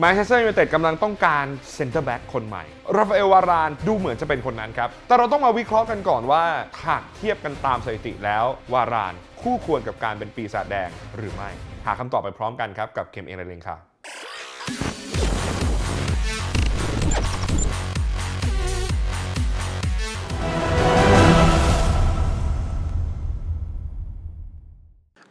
แมนเชสเตอร์ยูไนเต็ดกำลังต้องการเซ็นเตอร์แบ็กคนใหม่ ราฟาเอลวารานดูเหมือนจะเป็นคนนั้นครับ แต่เราต้องมาวิเคราะห์กันก่อนว่าหากเทียบกันตามสถิติแล้ว วารานคู่ควรกับการเป็นปีศาจแดงหรือไม่ หาคำตอบไปพร้อมกันครับกับเคมเองเรนค่ะ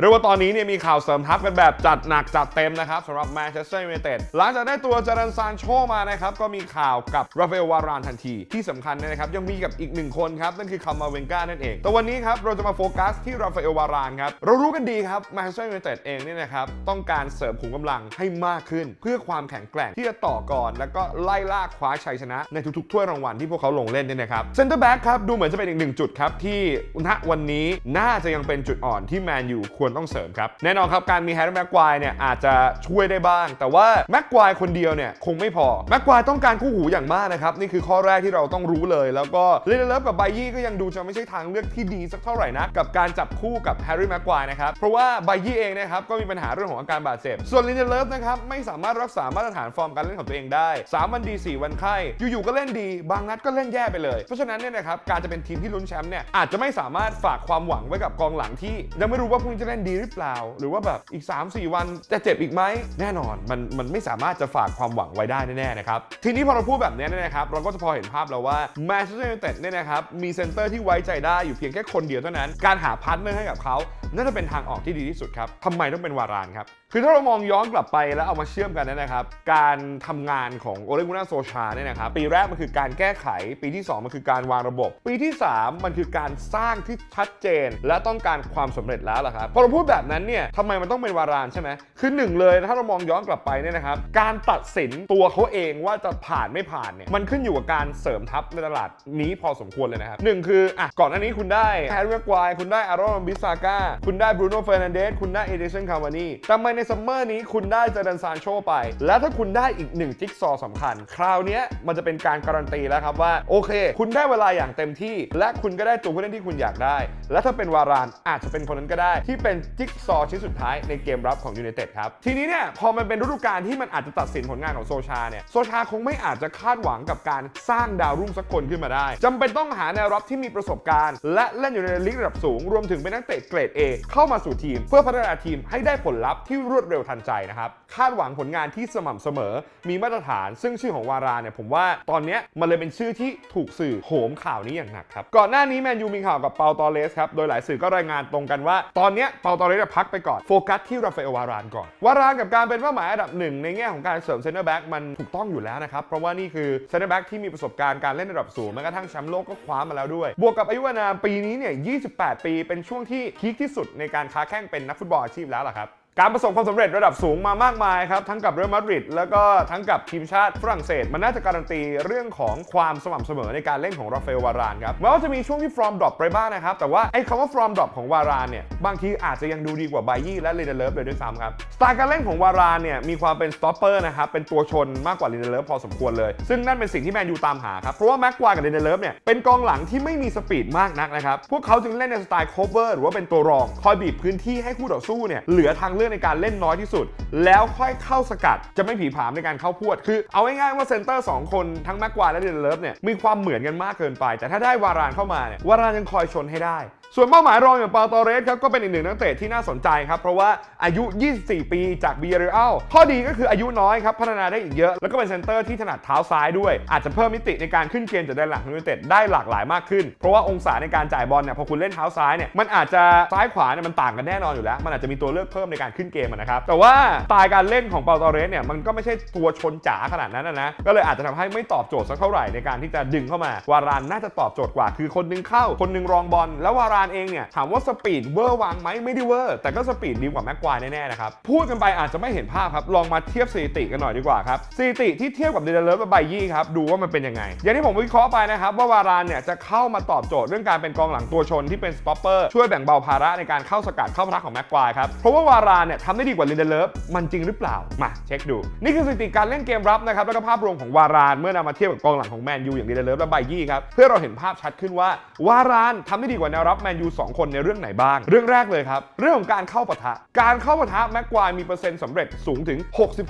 เรียกว่าตอนนี้เนี่ยมีข่าวเสริมทัพกันแบบจัดหนักจัดเต็มนะครับสำหรับแมนเชสเตอร์ยูไนเต็ดหลังจากได้ตัวจารันซานโชมานะครับก็มีข่าวกับราฟาเอลวารานทันที ที่สำคัญเนี่ยนะครับยังมีกับอีกหนึ่งคนครับนั่นคือคามาเวนกานั่นเอง แต่วันนี้ครับเราจะมาโฟกัสที่ราฟาเอลวารานครับเรารู้กันดีครับแมนเชสเตอร์ยูไนเต็ดเองเนี่ยนะครับต้องการเสริมขุมกำลังให้มากขึ้น เพื่อความแข็งแกร่งที่จะต่อก่อน แล้วก็ไล่ล่าคว้าชัยชนะ ในทุกๆถ้วยรางวัลที่พวกเขาลงเล่นเนี่ยนะครับเซนเตอร์แบ็กครับดูเหมือนจะเป็นอีกหนึ่งจุดครับที่ณวันนี้น่าจะยังเป็นจุดอ่อนที่แมนยูควรต้องเสริมครับ แน่นอนครับการมีแฮร์รี่แม็กควายเนี่ยอาจจะช่วยได้บ้าง แต่ว่าแม็กควายคนเดียวเนี่ยคงไม่พอแม็กควายต้องการคู่หูอย่างมากนะครับนี่คือข้อแรกที่เราต้องรู้เลย แล้วก็เลนเลิฟกับไบยี่ก็ยังดูจะไม่ใช่ทางเลือกที่ดีสักเท่าไหร่นะกับการจับคู่กับแฮร์รี่แม็กควายนะครับเพราะว่าไบยี่เองนะครับก็มีปัญหาเรื่องของอาการบาดเจ็บ ส่วนลินเดเลฟนะครับไม่สามารถรักษามาตรฐานฟอร์มการเล่นของตัวเองได้ 3 วันดี 4 วันไข้อยู่ๆก็เล่นดี บางนัดก็เล่นแย่ไปเลย เพราะฉะนั้นเนี่ยนะครับการจะเป็นทีมที่ลุ้นแชมป์เนี่ยอาจจะไม่สามารถฝากความหวังไว้กับกองหลังที่ยังไม่รู้ว่าพรุ่งนี้จะเล่นดีหรือเปล่า หรือว่าแบบอีก 3-4 วันจะเจ็บอีกไหมแน่นอนมันมันไม่สามารถจะฝากความหวังไว้ได้แน่ๆนะครับทีนี้พอเราพูดแบบนี้เนี่ยนะครับเราก็จะพอเห็นภาพแล้วว่าแมนเชสเตอร์ยูไนเต็ดเนี่ยนะครับมีเซนเตอร์ที่ไว้ใจได้อยู่เพียงแค่คนเดียวเท่านั้น การหาพาร์ทเนอร์ให้กับเขาน่าจะเป็นทางออกที่ดีที่สุดครับทำไมต้องเป็นวารานครับ คือถ้าเรามองย้อนกลับไปแล้วเอามาเชื่อมกันนะครับ การทำงานของโอเลกุน่าโซชาเนี่ยนะครับ ปีแรกมันคือการแก้ไข ปีที่ 2 มันคือการวางระบบ ปีที่ 3 มันคือการสร้างที่ชัดเจน และต้องการความสำเร็จแล้วล่ะครับอเราพูดแบบนั้นเนี่ยทำไมมันต้องเป็นวารานใช่ไหมคือหนึ่งเลยถ้าเรามองย้อนกลับไปเนี่ยนะครับการตัดสินตัวเขาเองว่าจะผ่านไม่ผ่านเนี่ยมันขึ้นอยู่กับการเสริมทัพในตลาดนี้พอสมควรเลยนะครับหนึ่งคืออะก่อนหน้านี้คุณได้แฮร์รี่กควายคุณได้อารอนบิซาก้าคุณได้บรูโน่เฟอร์นันเดสคุณได้เอเดชันคาวานีแต่ทำไมในซัมเมอร์นี้คุณได้เจดันซานโชไป แล้วถ้าคุณได้อีกหนึ่งจิ๊กซอสำคัญ คราวนี้มันจะเป็นการการันตีแล้วครับว่าโอเค คุณได้เวลาอย่างเต็มที่ และคุณก็ได้ตัวผู้เล่นที่คุณอยากได้ และถ้าเป็นวารานอาจจะเป็นคนนั้นก็ได้ที่เป็นจิ๊กซอว์ชิ้นสุดท้ายในเกมรับของยู i นเต็ดครับ ทีนี้เนี่ยพอมันเป็นฤดูกาลที่มันอาจจะตัดสินผลงานของโซชาเนี่ยโซชาคงไม่อาจจะคาดหวังกับการสร้างดาวรุ่งสักคนขึ้นมาได้จำเป็นต้องหาแนวรับที่มีประสบการณ์ และเล่นอยู่ในลีกระดับสูง รวมถึงเป็นนักเตะเกรด A เข้ามาสู่ทีม เพื่อพัฒนาทีมให้ได้ผลลัพธ์ที่รวดเร็วทันใจนะครับคาดหวังผลงานที่สม่ำเสมอ มีมาตรฐาน ซึ่งชื่อของวาราเนี่ยผมว่าตอนนี้มันเลยเป็นชื่อที่ถูกสื่อโหมข่าวนี้อย่างหนักครับก่อนหน้านี้แมนยูมีข่าวกับเปาตอเลสครับโดยหลายสื่อก็รายงานตรงกันว่า ตอนนี้เปาตอเลสจะพักไปก่อนโฟกัสที่ราฟาเอลวารานก่อน วารานกับการเป็นเป้าหมายอันดับหนึ่งในแง่ของการเสริมเซนเตอร์แบ็กมันถูกต้องอยู่แล้วนะครับ เพราะว่านี่คือเซนเตอร์แบ็กที่มีประสบการณ์การเล่นระดับสูงแม้กระทั่งแชมป์โลกก็คว้ามาแล้วด้วย บวกกับอายุอานามปีนี้เนี่ย 28 ปี เป็นช่วงที่พีคที่สุดในการค้าแข่งเป็นนักฟุตบอลอาชีพแล้วล่ะครับ การประสบความสำเร็จระดับสูงมามากมายครับ ทั้งกับเรอัลมาดริดแล้วก็ทั้งกับทีมชาติฝรั่งเศส มันน่าจะการันตีเรื่องของความสม่ำเสมอในการเล่นของราฟาเอลวารานครับแม้ว่าจะมีช่วงที่ฟอร์มดรอปไปบ้างนะครับ แต่ว่าไอ้คำว่าฟอร์มดรอปของวารานเนี่ยบางทีอาจจะยังดูดีกว่าไบยี่และลินเดเลิฟเลยด้วยซ้ำครับสไตล์การเล่นของวารานเนี่ยมีความเป็นสต็อปเปอร์นะครับเป็นตัวชนมากกว่าลินเดเลิฟพอสมควรเลย ซึ่งนั่นเป็นสิ่งที่แมนยูตามหาครับเพราะว่าแม็กควากับลินเดเลิฟเนี่ยเป็นกองหลังที่ไม่มีสปีดมากนักนะครับพวกเขาจึงเล่นในสไตล์โคเวอร์หรือว่าเป็นตัวรองคอยบีบพื้นที่ให้คู่ต่อสู้เนี่ยเหลือทางเลือกในการเล่นน้อยที่สุด แล้วค่อยเข้าสกัดจะไม่ผีผามในการเข้าพวด คือเอาง่ายๆว่าเซนเตอร์สองคนทั้งแม็กควาและเดนเลิฟเนี่ยมีความเหมือนกันมากเกินไป แต่ถ้าได้วารานเข้ามาเนี่ยวารานยังคอยชนให้ได้ ส่วนเป้าหมายรองอย่างปาตอเรสครับก็เป็นอีกหนึ่งนักเตะที่น่าสนใจครับ เพราะว่าอายุ 24 ปีจากเบียร์เรอัลข้อดีก็คืออายุน้อยครับ พัฒนาได้อีกเยอะ แล้วก็เป็นเซนเตอร์ที่ถนัดเท้าซ้ายด้วย อาจจะเพิ่มมิติในการขึ้นเกมจากแดนหลังของยูไนเต็ดได้หลากหลายมากขึ้น เพราะว่าองศาในการจ่ายบอลเนี่ยพอคุณเล่นเท้าซ้ายเนี่ยมันอาจจะซ้ายขวาเนี่ยมันต่างกันแน่นอนอยู่แล้ว มันอาจจะมีตัวเลือกเพิ่มในการขึ้นเกมนะครับแต่ว่าสไตล์การเล่นของปาตอเรสเนี่ยมันก็ไม่ใช่ตัวชนจ๋าขนาดนั้นนะก็เลยอาจจะทำให้ไม่ตอบโจทย์สักเท่าไหร่ในการที่จะดึงเข้ามาวารานน่าจะตอบโจทย์กว่า คือคนนึงเข้าคนนึงรองบอลแล้ววารานเองเนี่ยถามว่าสปีดเวอร์วังไหมไม่ได้เวอร์ แต่ก็สปีดดีกว่าแม็กควายแน่ๆนะครับ พูดกันไปอาจจะไม่เห็นภาพครับ ลองมาเทียบสถิติกันหน่อยดีกว่าครับสถิติที่เทียบกับเดนเลิฟและไบยี่ครับดูว่ามันเป็นยังไง อย่างที่ผมวิเคราะห์ไปนะครับว่าวารานเนี่ยจะเข้ามาตอบโจทย์เรื่องการเป็นกองหลังตัวชนที่เป็นสต็อปเปอร์ช่วยแบ่งเบาภาระในการเข้าสกัดเข้าพักของแม็กควายครับเพราะว่าวารานเนี่ยทำได้ดีกว่าลินเดเลฟมันจริงหรือเปล่ามาเช็คดู นี่คือสถิติการเล่นเกมรับนะครับแล้วก็ภาพรวมของวารานเมื่อนำมาเทียบกับกองหลังของแมนยูอย่างลินเดเลฟและไบยี่ครับเพื่อเราเห็นภาพชัดขึ้นว่าวารานทำได้ดีกว่าแนวรับแมนยู2คนในเรื่องไหนบ้าง เรื่องแรกเลยครับ เรื่องของการเข้าปะทะ การเข้าปะทะแม็กควายมีเปอร์เซ็นต์สำเร็จสูงถึง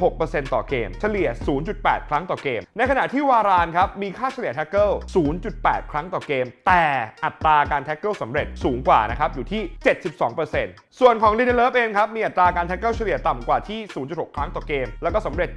66%ต่อเกม เฉลี่ย 0.8 ครั้งต่อเกม ในขณะที่วารานครับมีค่าเฉลี่ยแท็กเกิล 0.8 ครั้งต่อเกม แต่อัตราการแท็กเกิลสำเร็จสูงกว่านะครับอยู่ที่ 72%ส่วนของลินเดเลฟเองครับมีอัตราการแท็กเกิลเฉลี่ยต่ำกว่าที่ 0.6 ครั้งต่อเกม แล้วก็สำเร็จ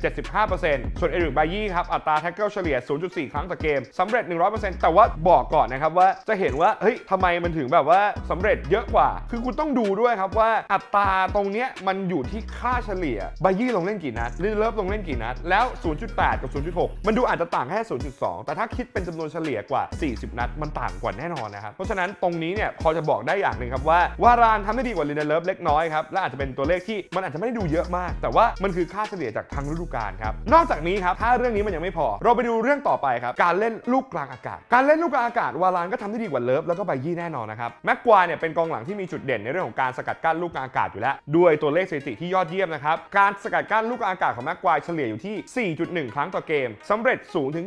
75%ส่วนเอริกบายี่ครับอัตราแท็กเกิลเฉลี่ย 0.4 ครั้งต่อเกมสำเร็จ 100%แต่ว่าบอกก่อนนะครับว่าจะเห็นว่าเฮ้ยทำไมมันถึงแบบว่าสำเร็จเยอะกว่า คือคุณต้องดูด้วยครับว่าอัตราตรงเนี้ยมันอยู่ที่ค่าเฉลี่ยบายี่ลงเล่นกี่นัดลินเลิฟลงเล่นกี่นัด แล้ว 0.8 กับ 0.6 มันดูอาจจะต่างแค่ 0.2 แต่ถ้าคิดเป็นจำนวนเฉลี่ยกว่า 40 นัด มันต่างกว่าแน่นอนนะครับ เพราะฉะนั้นตรงนี้เนี่ยพอจะบอกได้อย่างหนึ่งครับว่า วารานทำได้ดีกว่าลินเลิฟเล็กน้อยครับ และอาจจะเป็นตัวเลขที่มันอาจจะไม่ได้ดูเยอะมาก แต่ว่ามันคือค่าเฉลี่ยจากทั้งฤดูกาลครับ นอกจากนี้ครับถ้าเรื่องนี้มันยังไม่พอ เราไปดูเรื่องต่อไปครับการเล่นลูกกลางอากาศ การเล่นลูกกลางอากาศวารานก็ทำได้ดีกว่าเลิฟแล้วก็ไบยี่แน่นอนนะครับแม็กควายเนี่ยเป็นกองหลังที่มีจุดเด่นในเรื่องของการสกัดกั้นลูกกลางอากาศอยู่แล้ว ด้วยตัวเลขสถิติที่ยอดเยี่ยมนะครับ การสกัดกั้นลูกกลางอากาศของแม็กควายเฉลี่ยอยู่ที่ 4.1 ครั้งต่อเกมสำเร็จสูงถึง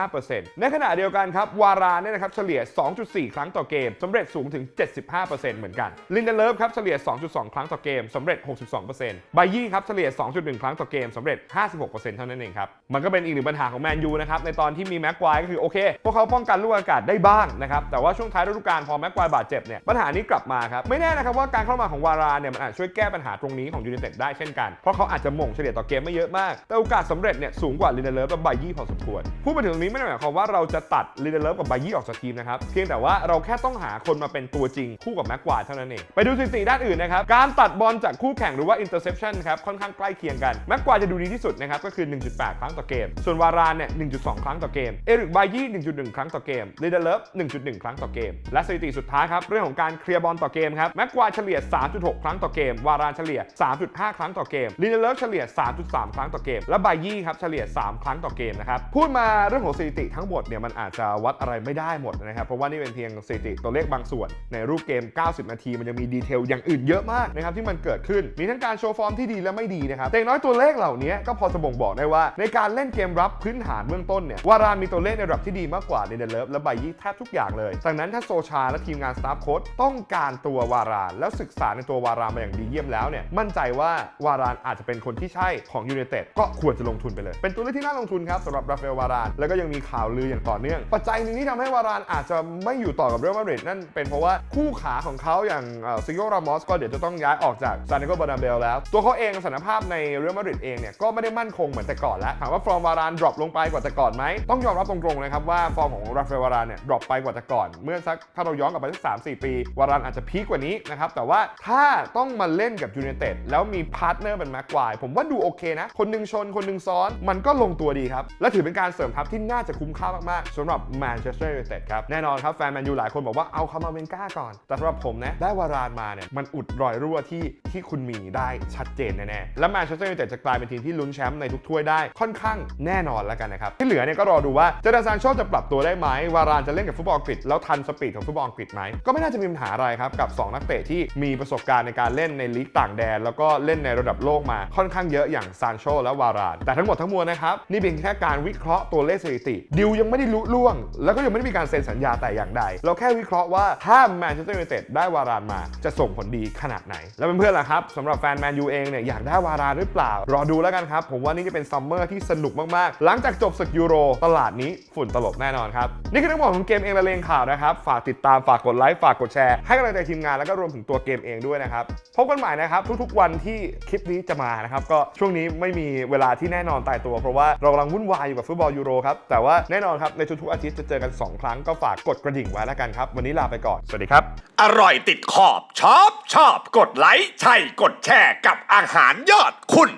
75%ในขณะเดียวกันครับวารานเนี่ยนะครับเฉลี่ย 2.4 ครั้งต่อเกมสำเร็จสูงถึง 75%เหมือนกันลินเดเลิฟครับเฉลี่ย 2.2 ครั้งต่อเกมสำเร็จ 62%ไบยี่ครับเฉลี่ย 2.1 ครั้งต่อเกมสำเร็จ 56%เท่านั้นเองครับมันก็เป็นอีกหนึ่งปัญหาของแมนยูนะครับในตอนที่มีแม็กควายก็คือโอเคพวกเขาป้องกันลูกอากาศได้บ้างนะครับแต่ว่าช่วงท้ายฤดูกาลพอแม็กควายบาดเจ็บเนี่ยปัญหานี้กลับมาครับไม่แน่นะครับว่าการเข้ามาของวารานเนี่ยมันอาจช่วยแก้ปัญหาตรงนี้ของยูไนเต็ดได้เช่นกัน เพราะเขาอาจจะหม่งเฉลี่ยต่อเกมไม่เยอะมาก แต่โอกาสสำเร็จเนี่ยสูงกว่าลินเดเลิฟและไบยี่พอสมควรพูดมาถึงตรงนี้ไม่ได้หมายความว่าเราจะตัดลินเดเลิฟกับไบยี่ออกจากทีมนะครับเพียงแต่ว่าเราแค่ต้องหาคนมาเป็นตัวจริงคู่กับแม็กควาเท่านั้นเองไปดูสถิติด้านอื่นนะครับการตัดบอลจากคู่แข่งหรือว่า interception ครับค่อนข้างใกล้เคียงกันแม็กควาจะดูดีที่สุดนะครับก็คือ 1.8 ครั้งต่อเกม ส่วนวารานเนี่ย 1.2 ครั้งต่อเกมเอริกบยี่1.1 ครั้งต่อเกมลิเดเลฟ1.1 ครั้งต่อเกม และสถิติสุดท้ายครับเรื่องของการเคลียร์บอลต่อเกมครับแม็กควายเฉลี่ย 3.6 ครั้งต่อเกม วารานเฉลี่ย 3.5 ครั้งต่อเกมลิเดเลฟเฉลี่ย 3.3 ครั้งต่อเกม และไบยี่ครับเฉลี่ย 3 ครั้งต่อเกมนะครับพูดมาเรื่องของสถิติทั้งหมดเนี่ยมันอาจจะวัดอะไรไม่ได้หมดนะครับเพราะว่านี่เป็นเพียงสถิติตัวเลขบางส่วน ในรูปเกม 90 นาที มันยังมีดีเทลอย่างอื่นเยอะมากนะครับที่มันเกิดขึ้นมีทั้งการโชว์ฟอร์มที่ดีและไม่ดีนะครับแต่น้อยตัวเลขเหล่านี้ก็พอจะบ่งบอกได้ว่า ในการเล่นเกมรับพื้นฐานเบื้องต้นเนี่ยวารานมีตัวเลขในระดับที่ดีมากกว่าเดนเดเลฟและไบยี่แทบทุกอย่างเลยดังนั้นถ้าโซชาและทีมงานสตาฟโค้ดต้องการตัววาราน แล้วศึกษาในตัววารานมาอย่างดีเยี่ยมแล้วเนี่ยมั่นใจว่าวารานอาจจะเป็นคนที่ใช่ของยู i นเต็ดก็ควรจะลงทุนไปเลย เป็นตัวเลือกที่น่าลงทุนครับสำหรับราฟาเอลวาราน แล้วก็ยังมีข่าวลืออย่างต่อเนื่อง ปัจจัยหนึ่งที่ทำให้วารานอาจจะไม่อยู่ต่อกับเรอัลมาดริดนั่นเป็นเพราะว่าคู่ขาของเขาอย่างซิโกรามอสก็เดี๋ยวจะต้องย้ายออกจากซานติโกบานาเบลแล้ว ตัวเขาเองสถานภาพในเรอัลมาดริดเองเนี่ยก็ไม่ได้มั่นคงเหมือนแต่ก่อนแล้วถามว่าฟอร์มวารานดรอปลงไปกว่าแต่ก่อนไหมต้องยอมรับตรงๆนะครับว่าฟอร์มของราฟาเอลวารานเนี่ยดรอปไปกว่าแต่ก่อนเมื่อสักถ้าเราย้อนกลับไปสักสามสี่ปี วารานอาจจะพีคกว่านี้นะครับ แต่ว่าถ้าต้องมาเล่นกับยู i นเต็ดแล้วมีพาร์ทเนอร์เป็นแม็กควาย ผมว่าดูโอเคนะ คนหนึ่งชน คนหนึ่งซ้อน มันก็ลงตัวดีครับ และถือเป็นการเสริมทัพที่น่าจะคุ้มค่ามากๆสำหรับแมนเชสเตอร์ยูไนเต็ดครับ แน่นอนครับ แฟนแมนยูหลายคนบอกว่าเอาคามาเวนก้าก่อน แต่สำหรับผมนะ ได้วารานมาเนี่ย มันอุดรอยรั่วที่ที่คุณมีได้ชัดเจนแน่ๆ และแมนเชสเตอร์ยูไนเต็ดจะกลายเป็นทีมที่ลุ้นแชมป์ในทุกถ้วยได้ค่อนข้างแน่นอนแล้วกันนะครับที่เหลือเนี่ยก็รอดูว่าเจดานซานโชจะปรับตัวได้ไหมวารานจะเล่นกับฟุตบอลอังกฤษแล้วทันสปีดของฟุตบอลอังกฤษไหมก็ไม่น่าจะมีปัญหาอะไรครับกับสองนักเตะที่มีประสบการณ์ในการเล่นในลีกต่างแดน แล้วก็เล่นในระดับโลกมาค่อนข้างเยอะอย่างซานโชและวารานแต่ทั้งหมดทั้งมวลนะครับนี่เป็นแค่การวิเคราะห์ตัวเลขสถิติดิวยังไม่ได้ลุล่วง แล้วก็ยังไม่ได้มีการเซ็นสัญญาแต่อย่างใด เราแค่วิเคราะห์ว่าถ้าแมนเชสเตอร์ยูไนเต็ดได้วารานมาจะส่งผลดีขนาดไหน แล้วเพื่อนๆล่ะครับสำหรับแฟนแมนยูเองเนี่ยอยากได้วารานหรือเปล่า รอดูแล้วกันครับ ผมว่านี่จะเป็นซัมเมอร์ที่สนุกมากๆ หลังจากจบศึกยูโร ตลาดนี้ฝุ่นตลบแน่นอนครับ นี่คือทั้งหมดของเกมเองละเลงข่าวนะครับ ฝากติดตามฝากกดไลค์ฝากกดแชร์ให้กำลังใจทีมงานแล้วก็รวมถึงตัวเกมเองด้วยนะครับพบกันใหม่นะครับ ทุกๆวันที่คลิปนี้จะมานะครับก็ช่วงนี้ไม่มีเวลาที่แน่นอนตายตัว เพราะว่าเรากำลังวุ่นวายอยู่กับฟุตบอลยูโรครับแต่ว่าแน่นอนครับในทุกๆอาทิตย์จะเจอกันสองครั้งก็ฝากกดกระดิ่งไว้แล้วกันครับวันนี้ลาไปก่อนสวัสดีครับ อร่อยติดขอบชอบชอบกดไลค์ใช่กดแชร์กับอาหารยอดคุณ